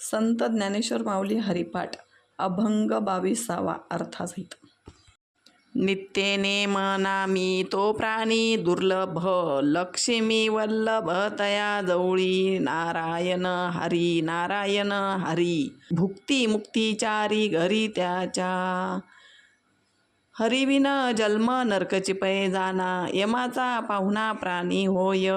संत ज्ञानेश्वर माऊली हरिपाठ अभंग बावीसावा अर्थासहित. नित्य नेमनामी तो प्राणी दुर्लभ लक्ष्मी वल्लभ तया जवळी नारायण हरी नारायण हरी. भुक्ती मुक्तीचारी घरी त्याच्या हरिविन जन्म नरकची पै जाना यमाचा पाहुणा प्राणी होय.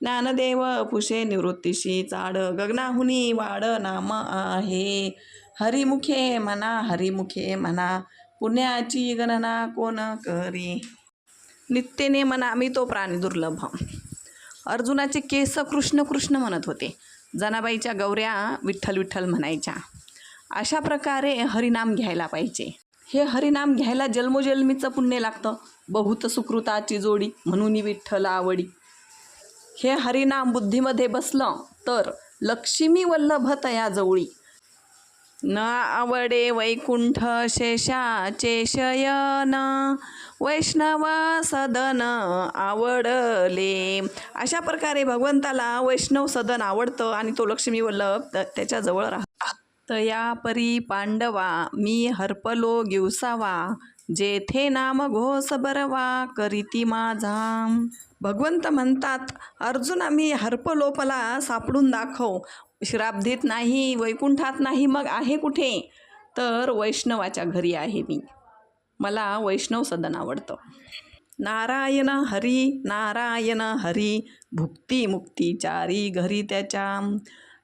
ज्ञानदेव पुषे निवृत्तीशी चाड गगनाहुनी वाड नाम आहे. हरिमुखे म्हणा हरिमुखे म्हणा पुण्याची गणना कोण करी? नित्यने म्हणा मी तो प्राणी दुर्लभ. अर्जुनाचे केस कृष्ण कृष्ण म्हणत होते. जनाबाईच्या गौऱ्या विठ्ठल विठ्ठल म्हणायच्या. अशा प्रकारे हरिनाम घ्यायला पाहिजे. हे हरिनाम घ्यायला जन्मोजन्मीचं पुण्य लागतं. बहुत सुकृताची जोडी म्हणून विठ्ठल आवडी. हे हरिनाम बुद्धीमध्ये बसलं तर लक्ष्मी वल्लभ तया जवळी. न आवडे वैकुंठ शेषाचे शयन वैष्णव सदन आवडले. अशा प्रकारे भगवंताला वैष्णव सदन आवडतं आणि तो लक्ष्मी वल्लभ त्याच्याजवळ राहतो. तया परी पांडवा मी हरपलो गिवसावा जेथे नाम घोष बरवा करीती माझा. भगवंत म्हणतात अर्जुना मी हरपलोपला सापडून दाखव. श्राब्धीत नाही वैकुंठात नाही मग आहे कुठे? तर वैष्णवाच्या घरी आहे मी. मला वैष्णव सदन आवडतं. नारायण हरी नारायण हरी भुक्ती मुक्ती चारी घरी त्याच्या.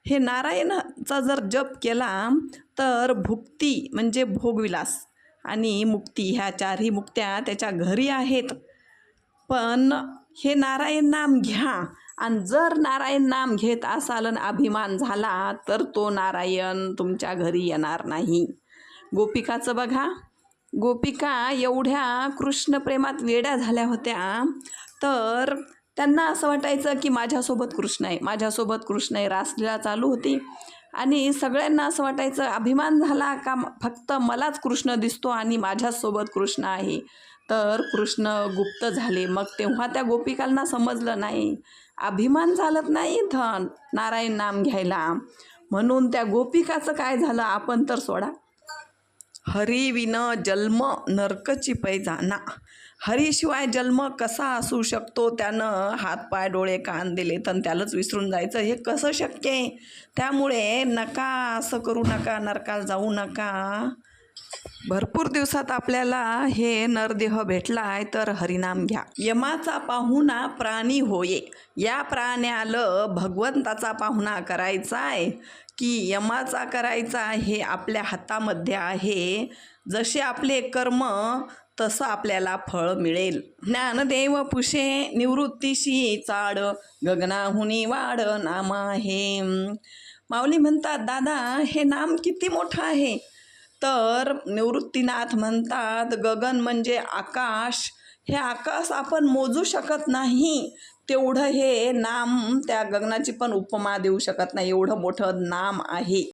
हे नारायणाचा जर जप केला तर भुक्ती म्हणजे भोगविलास. आणि मुक्ती ह्या चारही मुक्त्या त्याच्या घरी आहेत. पण हे नारायण नाम घ्या. आणि जर नारायण नाम घेत असाल आणि अभिमान झाला तर तो नारायण तुमच्या घरी येणार नाही. गोपिकाचं बघा. गोपिका एवढ्या कृष्णप्रेमात वेड्या झाल्या होत्या तर त्यांना असं वाटायचं की माझ्यासोबत कृष्ण आहे माझ्यासोबत कृष्ण आहे रासलीला चालू होती. आणि सगळ्यांना असं वाटायचं अभिमान झाला का फक्त मलाच कृष्ण दिसतो आणि माझ्याचसोबत कृष्ण आहे. तर कृष्ण गुप्त झाले. मग तेव्हा त्या गोपिकांना समजलं नाही. अभिमान चालत नाही धन नारायण नाम घ्यायला. म्हणून त्या गोपिकाचं काय झालं आपण तर सोडा. हरिविन जन्म नरकची पै जाना. हरीशिवाय जन्म कसा असू शकतो? त्यानं हातपाय डोळे कान दिले तर त्यालाच विसरून जायचं. हे कसं शक्य आहे? त्यामुळे नका असं करू नका नरकाला जाऊ नका. भरपूर दिवसात आपल्याला हे नरदेह भेटला आहे तर हरिनाम घ्या. यमाचा पाहुणा प्राणी होये. या प्राण्याला भगवंताचा पाहुणा करायचा आहे की यमाचा करायचा हे आपल्या हातामध्ये आहे. जसे आपले कर्म तसं आपल्याला फळ मिळेल. ज्ञानदेव पुषे निवृत्तीशी चाड गगनाहुनी वाड नाम आहे माऊली म्हणतात दादा हे नाम किती मोठं आहे? तर निवृत्तीनाथ म्हणतात गगन म्हणजे आकाश. हे आकाश आपण मोजू शकत नाही. तेवढं हे नाम त्या गगनाची पण उपमा देऊ शकत नाही. एवढं मोठं नाम आहे.